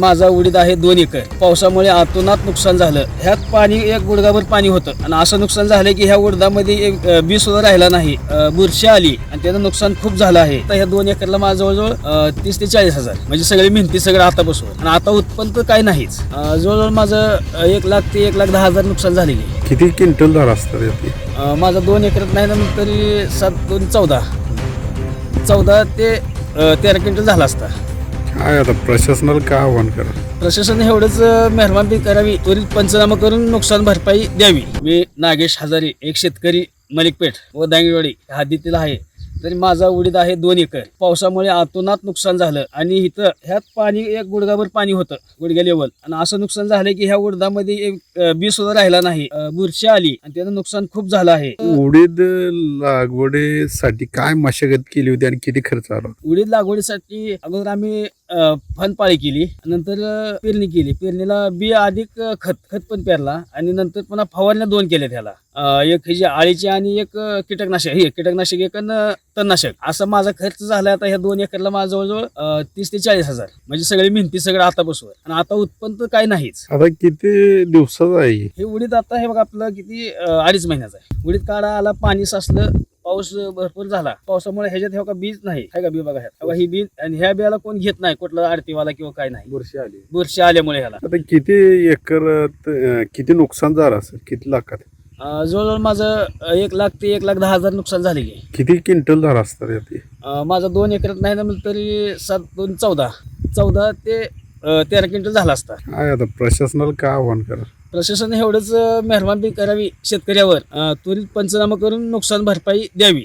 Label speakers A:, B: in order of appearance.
A: माझा उडीद आहे दोन एकर. पावसामुळे आतोनात नुकसान झालं. ह्यात पाणी एक गुडगाभर पाणी होतं. आणि असं नुकसान झालं की ह्या उडदामध्ये एक बी सुद्धा राहिला नाही. बुरशी आली आणि त्याचं नुकसान खूप झालं आहे. तर ह्या दोन एकरला माझं जवळजवळ तीस ते चाळीस हजार. म्हणजे सगळी मेहनती सगळं आता बसवून आणि आता उत्पन्न तर काही नाहीच. जवळजवळ माझं एक लाख ते एक लाख दहा हजार नुकसान झालेली.
B: किती क्विंटल झाला असतात यातली
A: अं, माझा दोन एकरात नाही ना तरी सात दोन चौदा. चौदा ते तेरा क्विंटल झाला असता.
B: काय आता प्रशासनाला काय आव्हान करा?
A: प्रशासन एवढंच मेहरबानी करावी त्वरित पंचनामा करून नुकसान भरपाई द्यावी. मी नागेश हजारे एक शेतकरी मलिकपेठ व दांगेवाडी हद्दीतील आहे. तरी माझा उडीद आहे दोन एकर. पावसामुळे आतोनात नुकसान झालं आणि इथं ह्यात पाणी एक गुडगाभर पाणी होतं गुडघ्या लेवल. आणि असं नुकसान झालं की ह्या उडदामध्ये एक अं, बी सुद्धा राहिला नाही. अं, बुरशी आली आणि त्याचं नुकसान खूप झालं आहे.
B: उडीद लागवडीसाठी काय मशागत केली होती आणि किती खर्च आला होता?
A: उडीद लागवडीसाठी अगोदर आम्ही फनपाळी केली. नंतर पेरणी केली. पेरणीला बी अधिक खत खत पण पेरला. आणि नंतर पुन्हा फवारण्या दोन केल्या त्याला एक ही जी आळीची आणि एक कीटकनाशक. हे कीटकनाशक एक तणनाशक. असा माझा खर्च झाला आता ह्या दोन एकरला माझा जवळजवळ तीस ते चाळीस हजार. म्हणजे सगळी मेहनती सगळं आता बसवर आणि आता उत्पन्न तर काही नाहीच.
B: आता किती दिवसाचं आहे? हे?
A: उडीद आता हे बघा आपलं किती अडीच महिन्याचं आहे. उडीद काढा आला पाणी साचलं पाऊस भरपूर झाला. पावसामुळे ह्याच्यात हे बघा बीज नाही. आहे का बी बघा ह्यात. ही बी आणि ह्या बियाला कोण घेत नाही कुठला आरतीवाला किंवा काय नाही.
B: बुरशी आली.
A: बुरशी आल्यामुळे ह्याला.
B: आता किती एकर किती नुकसान झालं असेल? किती लाखात?
A: जवळजवळ माझं एक लाख ते एक लाख दहा हजार नुकसान झालेली आहे.
B: किती क्विंटल झाला असतात यातली
A: अं, माझा दोन एकरात नाही ना मग तरी सात दोन चौदा. चौदा ते अं, तेरा क्विंटल झाला असता.
B: काय आता प्रशासनाला काय आव्हान करा?
A: प्रशासन एवढंच मेहरबानी करावी शेतकऱ्यावर त्वरित पंचनामा करून नुकसान भरपाई द्यावी.